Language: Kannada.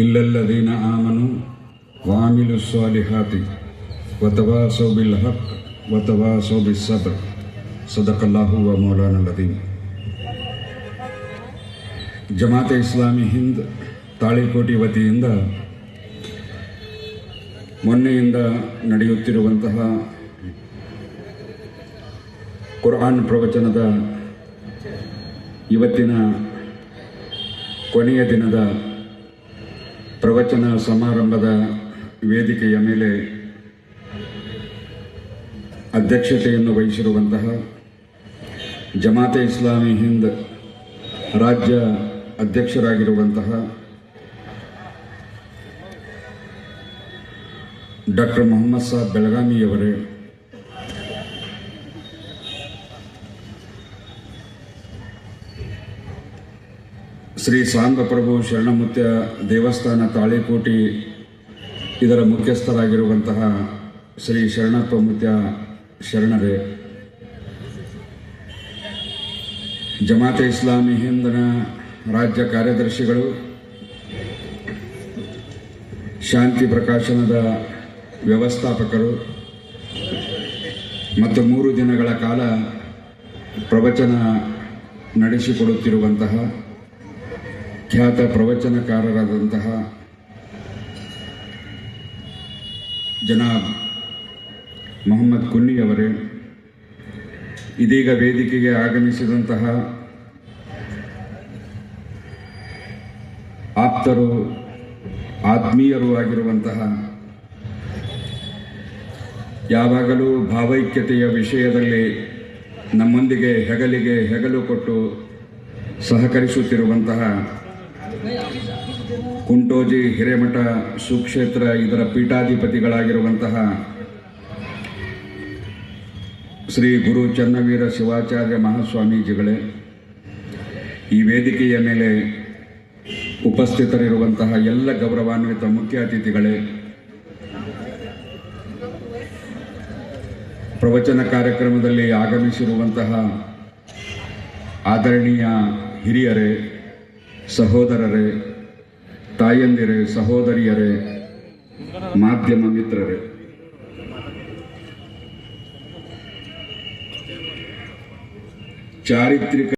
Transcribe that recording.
ಇಲ್ಲಲ್ಲದೀನ ಆಮನು ವಾಮಿಲು ಸ್ವಾಲಿಹಾತಿ, ವತವಾಸೋ ಬಿಲ್ ಹಕ್ ವತವಾಸೋ ಬಿ ಸಬ್ರ ಸದಕಲ್ಲಾಹು ವ ಮೌಲಾನಲ್ಲದೀನ್ ಜಮಾತೆ ಇಸ್ಲಾಮಿ ಹಿಂದ್ ತಾಳಿಕೋಟಿ ವತಿಯಿಂದ ಮೊನ್ನೆಯಿಂದ ನಡೆಯುತ್ತಿರುವಂತಹ ಕುರ್ಆನ್ ಪ್ರವಚನದ ಇವತ್ತಿನ ಕೊನೆಯ ದಿನದ ಪ್ರವಚನ ಸಮಾರಂಭದ ವೇದಿಕೆಯ ಮೇಲೆ ಅಧ್ಯಕ್ಷತೆಯನ್ನು ವಹಿಸಿರುವಂತಹ ಜಮಾತೆ ಇಸ್ಲಾಮಿ ಹಿಂದ್ ರಾಜ್ಯ ಅಧ್ಯಕ್ಷರಾಗಿರುವಂತಹ ಡಾಕ್ಟರ್ ಮೊಹಮ್ಮದ್ ಸಾಬ್ ಬೆಳಗಾಮಿಯವರೇ ಶ್ರೀ ಸಾಂಗಪ್ರಭು ಶರಣಮುತ್ಯ ದೇವಸ್ಥಾನ ತಾಳಿಕೋಟಿ, ಇದರ ಮುಖ್ಯಸ್ಥರಾಗಿರುವಂತಹ ಶ್ರೀ ಶರಣಪ್ಪ ಮುತ್ಯ ಶರಣರೇ. ಜಮಾತೆ ಇಸ್ಲಾಮಿ ಹಿಂದನ ರಾಜ್ಯ ಕಾರ್ಯದರ್ಶಿಗಳು, ಶಾಂತಿ ಪ್ರಕಾಶನದ ವ್ಯವಸ್ಥಾಪಕರು, ಮತ್ತು ಮೂರು ದಿನಗಳ ಕಾಲ ಪ್ರವಚನ ನಡೆಸಿಕೊಡುತ್ತಿರುವಂತಹ ಖ್ಯಾತ ಪ್ರವಚನಕಾರರಾದಂತಹ ಜನಾಬ್ ಮೊಹಮ್ಮದ್ ಕುನ್ನಿಯವರೇ ಇದೀಗ ವೇದಿಕೆಗೆ ಆಗಮಿಸಿದಂತಹ ಆಪ್ತರು, ಆತ್ಮೀಯರು ಆಗಿರುವಂತಹ ಯಾವಾಗಲೂ ಭಾವೈಕ್ಯತೆಯ ವಿಷಯದಲ್ಲಿ ನಮ್ಮೊಂದಿಗೆ ಹೆಗಲಿಗೆ ಹೆಗಲು ಕೊಟ್ಟು ಸಹಕರಿಸುತ್ತಿರುವಂತಹ ಕುಂಟೋಜಿ ಹಿರೇಮಠ ಸುಕ್ಷೇತ್ರ ಇದರ ಪೀಠಾಧಿಪತಿಗಳಾಗಿರುವಂತಹ ಶ್ರೀ ಗುರು ಚನ್ನವೀರ ಶಿವಾಚಾರ್ಯ ಮಹಾಸ್ವಾಮೀಜಿಗಳೇ, ಈ ವೇದಿಕೆಯ ಮೇಲೆ ಉಪಸ್ಥಿತರಿರುವಂತಹ ಎಲ್ಲ ಗೌರವಾನ್ವಿತ ಮುಖ್ಯ ಅತಿಥಿಗಳೇ ಪ್ರವಚನ ಕಾರ್ಯಕ್ರಮದಲ್ಲಿ ಆಗಮಿಸಿರುವಂತಹ ಆದರಣೀಯ ಹಿರಿಯರೇ ಸಹೋದರರೇ ತಾಯಂದಿರೇ ಸಹೋದರಿಯರೇ ಮಾಧ್ಯಮ ಮಿತ್ರರೇ. ಚಾರಿತ್ರಿಕ